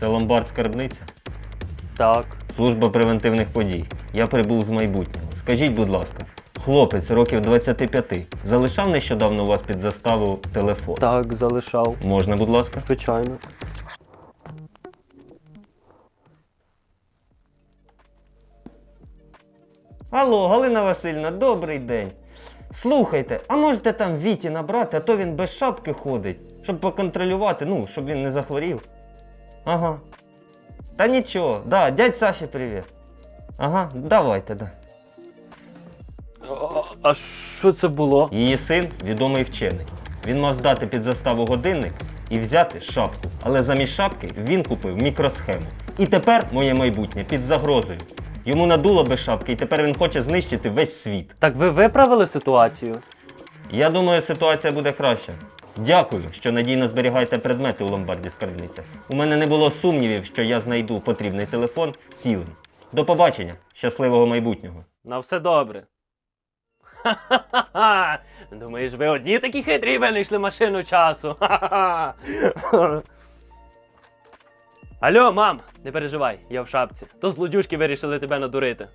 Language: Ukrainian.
Це ломбард скарбниця? Так. Служба превентивних подій. Я прибув з майбутнього. Скажіть, будь ласка, хлопець років 25 залишав нещодавно у вас під заставу телефон? Так, залишав. Можна, будь ласка? Звичайно. Алло, Галина Васильівна, добрий день. Слухайте, а можете там Віті набрати, а то він без шапки ходить, щоб поконтролювати, ну, щоб він не захворів. Ага. Та нічого, да, дядь Саші привіт. Ага, давайте, да. А, а що це було? Її син відомий вчений. Він мав здати під заставу годинник і взяти шапку. Але замість шапки він купив мікросхему. І тепер моє майбутнє під загрозою. Йому надуло без шапки, і тепер він хоче знищити весь світ. Так ви виправили ситуацію? Я думаю, ситуація буде краща. Дякую, що надійно зберігаєте предмети у ломбарді скарбниця. У мене не було сумнівів, що я знайду потрібний телефон цілим. До побачення, щасливого майбутнього. На все добре. Ха-ха-ха! Думаєш, ви одні такі хитрі винайшли машину часу? Ха-ха-ха! Алло, мам, не переживай, я в шапці. То злодюжки вирішили тебе надурити.